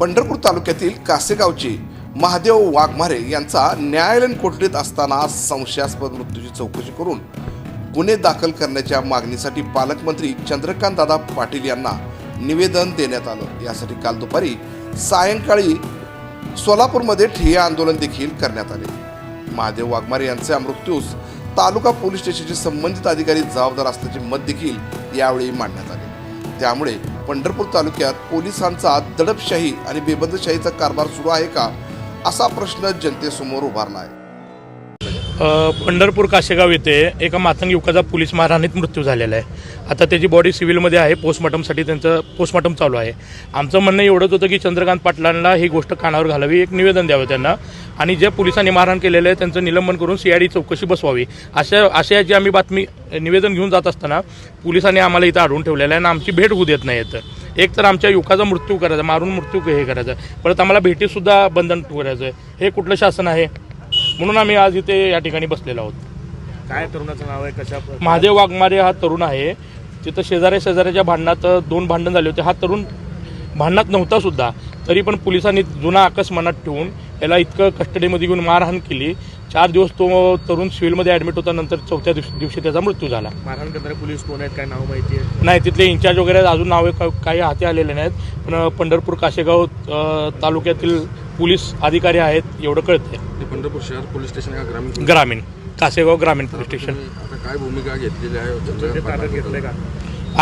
पंढरपूर तालुक्यातील कासेगावचे महादेव वाघमारे यांचा न्यायालयीन कोठडीत असताना संशयास्पद मृत्यूची चौकशी करून गुन्हे दाखल करण्याच्या मागणीसाठी पालकमंत्री चंद्रकांत दादा पाटील यांना निवेदन देण्यात आलं. यासाठी काल दुपारी सायंकाळी सोलापूरमध्ये ठिय्या आंदोलन देखील करण्यात आले. महादेव वाघमारे यांच्या मृत्यूस तालुका पोलीस स्टेशनचे संबंधित अधिकारी जबाबदार असल्याचे मत देखील यावेळी मांडण्यात आले. त्यामुळे पंढरपूर तालुक्यात पोलिसांचा दडपशाही आणि बेबंदशाहीचा कारभार सुरू आहे का असा प्रश्न जनतेसमोर उभारला आहे. पंढरपूर काशेगाव येथे एका मातंग युवकाचा पोलीस मारहाणीत मृत्यू झालेला आहे. आता त्याची बॉडी सिव्हिलमध्ये आहे पोस्टमॉर्टमसाठी त्यांचं पोस्टमॉर्टम चालू आहे. आमचं म्हणणं एवढंच होतं की चंद्रकांत पाटलांना ही गोष्ट कानावर घालावी एक निवेदन द्यावं त्यांना. आणि ज्या पोलिसांनी मारहाण केलेलं आहे त्यांचं निलंबन करून सीआयडी चौकशी बसवावी. अशा अशा जी आम्ही बातमी निवेदन घेऊन जात असताना पोलिसांनी आम्हाला इथं अडवून ठेवलेलं आहे आणि आमची भेट होऊ देत नाही येतं. एक तर आमच्या युवकाचा मृत्यू करायचा मारून मृत्यू हे करायचं. परत आम्हाला भेटीसुद्धा बंधन करायचं आहे हे कुठलं शासन आहे? म्हणून आम्ही आज इथे या ठिकाणी बसलेलो आहोत. काय तरुणाचं नाव आहे? कशा महादेव वाघमारे हा तरुण आहे. तिथं शेजाऱ्या शेजाऱ्याच्या भांडणात दोन भांडण झाले होते. हा तरुण भांडणात नव्हता सुद्धा तरी पण पोलिसांनी जुना आकस मनात ठेवून याला इतकं कस्टडीमध्ये घेऊन मारहाण केली. चार दिवस तो तरुण सिव्हिलमध्ये ॲडमिट होता नंतर चौथ्या दिवशी दिवशी त्याचा मृत्यू झाला. मारहाण करणारे पोलीस कोण आहेत? काय नाव माहिती आहे? नाही तिथले इन्चार्ज वगैरे अजून नावे का- काही हाती आलेले नाहीत. पण पंढरपूर काशेगाव तालुक्यातील पोलीस अधिकारी आहेत एवढं कळतंय. ते पंढरपूर शहर पोलीस स्टेशन का ग्रामीण ग्रामीण. कासेगाव ग्रामीण पोलीस स्टेशन. आता काय भूमिका घेतलेली आहे? का?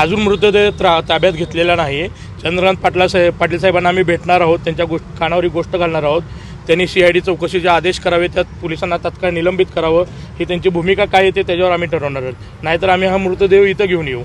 अजून मृतदेह त्रा ताब्यात घेतलेला नाही चंद्रकांत पाटला साहेब पाटील साहेबांना आम्ही भेटणार आहोत. त्यांच्या गोष्ट कानावर ही गोष्ट घालणार आहोत. त्यांनी सी आय डी चौकशीचे आदेश करावे त्यात पोलिसांना तात्काळ निलंबित करावं. ही त्यांची भूमिका काय येते त्याच्यावर आम्ही ठरवणार आहोत. नाहीतर आम्ही हा मृतदेह इथं घेऊन येऊ.